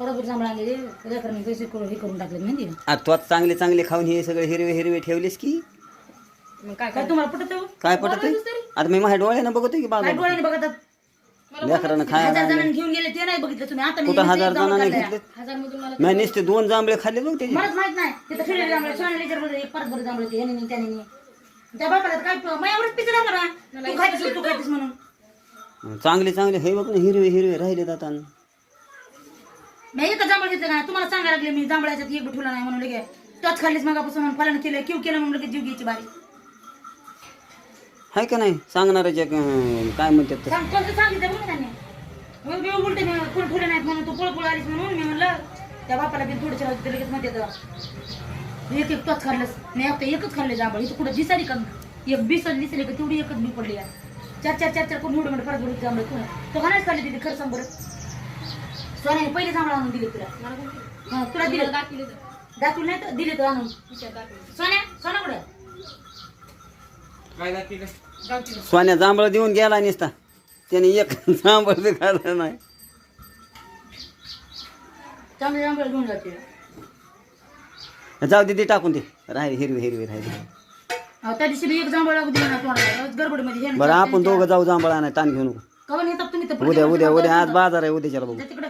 बरोबर जांभळा आणलेले लेकरांनी पैसे करून हे करून टाकले माहिती का आता तू आता चांगले चांगले खाऊन हे सगळे हिरवे हिरवे ठेवलेस की? मग काय काय तुम्हाला पटत हो? काय पटत आता मी माझ्या डोळ्यानं बघतोय की बाबा डोळ्याने बघतात? लेकरानं खायला हजार जणांनी घेऊन गेले ते नाही बघितलं तुम्ही. आता मी कुठं हजार एक जांभळं जणांनी खाल्लंय. घेतले? हजार मधून मला मी नुसते दोन जांभळे खाल्ले बघ त्याचे मलाच माहीत नाही. तिथं फिरले जांभळे. सोन्या लेकरमध्ये एक परत बरं जांभळे ह्याने नाही त्याने नाही. त्या बापाला तर काय माझ्यावरच पिचरा करा तू म्हणून. चांगले चांगले. हे बघ ना हिरवे हिरवे राहिले आता. मी एकच जांभळ घेतलं का तुम्हाला सांगायला लागले मी जांभळाच्यात एक ठेवला नाही म्हणून लगे. तोच खाल्लीस मगापासून म्हणून फलानं केलं किव केलं म्हणून लगेच जीव घ्यायची बारी. हाय का नाही? अं, काय म्हणतात ते? सांग कोणतं सांगितलं बघ ना त्यांनी. मग मी उलटे मी कोण ठेवले नाहीत म्हणून तू पळपळ आलीस म्हणून मी म्हणलं त्या बापाला बी थोडं राहते लगेच मध्ये एक एक तोच खाल्लंस. मी एकटं एकच खाल्ले जांभळ. इथं कुठं दिसारी का? एक बीस दिसले का? तेवढी एकच बी पडली यार चार चार चार चार कोण एवढं मोठं फरक पडत जांभळ तू तो खाण्याच खाल्ली तिथे खरं सांग बरं. सोन्याने पहिले जांभळ आणून दिले तुला? हा तुला दिले. दाखवले नाही तर. दिले तर आणून. सोन्या सोना कुठे? सोन्या जांभळ देऊन गेला नसता. त्याने एक जांभळ बी खाल्लं नाही. चांगले जांभळ घेऊन जाते. जाऊ दे ते टाकून दे. राहिले हिरवे हिरवे राहिले. अहो, त्या दिवशी बी एक जांभळ लागू दिला ना तुम्हाला गडबडमध्ये हे बरं आपण दोघं जाऊ जांभळ आणाय ताण घेऊ नको कवन येतात तुम्ही तर उद्या उद्या उद्या. आज बाजार आहे उद्याच्याला बघू. तिकडे.